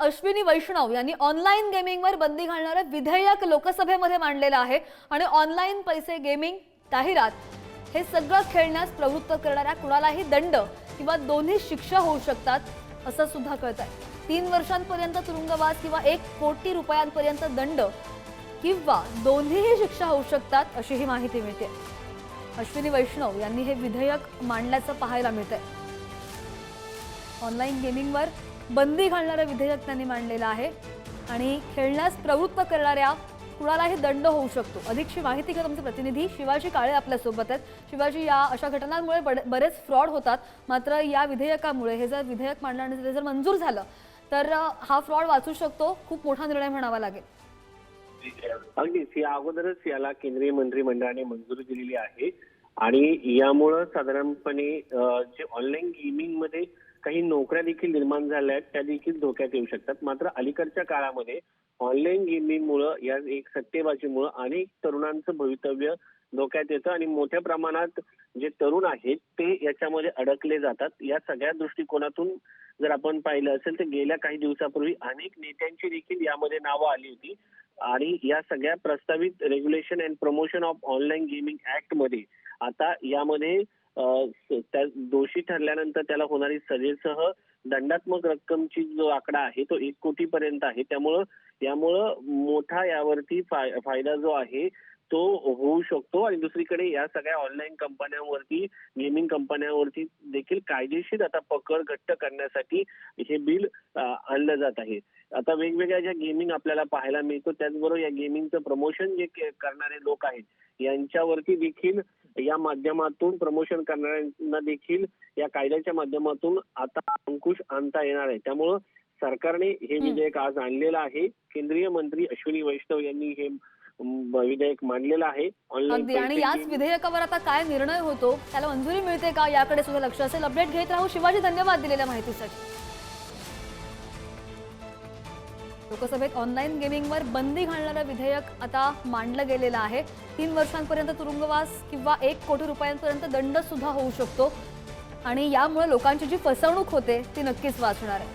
अश्विनी वैष्णव यांनी ऑनलाईन गेमिंगवर बंदी घालणारं विधेयक लोकसभेमध्ये मांडलेलं आहे. आणि ऑनलाईन पैसे गेमिंग जाहिरात हे सगळं खेळण्यास प्रवृत्त करणाऱ्या कुणालाही दंड किंवा दोन्ही शिक्षा होऊ शकतात असं सुद्धा कळत आहे तीन वर्षांपर्यंत तुरुंगवास किंवा एक कोटी रुपयांपर्यंत दंड किंवा दोन्हीही शिक्षा होऊ शकतात अशी ही माहिती मिळते. अश्विनी वैष्णव यांनी हे विधेयक मांडल्याचं पाहायला मिळतंय. ऑनलाईन गेमिंगवर बंदी घालणारं विधेयक त्यांनी मांडलेलं आहे. आणि खेळण्यास प्रवृत्त करणाऱ्या कुणालाही दंड होऊ शकतो. अधिकची माहिती घेऊन आमचे प्रतिनिधी शिवाजी काळे आपल्यासोबत आहेत. शिवाजी या अशा घटनांमुळे बरेच फ्रॉड होतात. मात्र या विधेयकामुळे हे जर विधेयक मांडण्याचं जर मंजूर झालं तर हा फ्रॉड वाचू शकतो. खूप मोठा निर्णय म्हणावा लागेल. अगदीच. या अगोदरच याला केंद्रीय मंत्रिमंडळाने मंजुरी दिलेली आहे. आणि यामुळं साधारणपणे जे ऑनलाईन गेमिंगमध्ये काही नोकऱ्या देखील निर्माण झाल्या आहेत त्या देखील धोक्यात येऊ शकतात. मात्र अलीकडच्या काळामध्ये ऑनलाईन गेमिंगमुळं या एक सट्टेबाजीमुळं अनेक तरुणांचं भवितव्य धोक्यात येतं आणि मोठ्या प्रमाणात जे तरुण आहेत ते याच्यामध्ये अडकले जातात. या सगळ्या दृष्टिकोनातून जर आपण पाहिलं असेल तर गेल्या काही दिवसापूर्वी अनेक नेत्यांची देखील यामध्ये नावं आली होती. आणि या सगळ्या प्रस्तावित regulation and promotion of online gaming ऍक्टमध्ये आता यामध्ये त्या दोषी ठरल्यानंतर त्याला होणारी सजेसह दंडात्मक रक्कमची जो आकडा आहे तो एक कोटी पर्यंत आहे. त्यामुळं यामुळं मोठा यावरती फायदा जो आहे तो होऊ शकतो. आणि दुसरीकडे या सगळ्या ऑनलाईन कंपन्यांवरती गेमिंग कंपन्यांवरती देखील कायदेशीर आता पकड घट्ट करण्यासाठी हे बिल आणलं जात आहे. आता वेगवेगळ्या ज्या गेमिंग आपल्याला पाहायला मिळतो त्याचबरोबर या गेमिंगचं प्रमोशन जे करणारे लोक आहेत यांच्यावरती देखील या माध्यमातून प्रमोशन करणाऱ्यांना देखील या कायद्याच्या माध्यमातून आता अंकुश आणता येणार आहे. त्यामुळं सरकारने हे. विधेयक आज आणलेलं आहे. केंद्रीय मंत्री अश्विनी वैष्णव यांनी हे विधेयक मांडलेलं आहे. अगदी. आणि याच विधेयकावर आता काय निर्णय होतो त्याला मंजुरी मिळते का? याकडे सुद्धा लक्ष असेल. अपडेट घेत राहू शिवाजी धन्यवाद दिलेल्या माहितीसाठी. लोकसभेत ऑनलाईन गेमिंगवर बंदी घालणारं विधेयक आता मांडलं गेलेलं आहे. तीन वर्षांपर्यंत तुरुंगवास किंवा एक कोटी रुपयांपर्यंत दंड सुद्धा होऊ शकतो. आणि यामुळे लोकांची जी फसवणूक होते ती नक्कीच वाचणार आहे.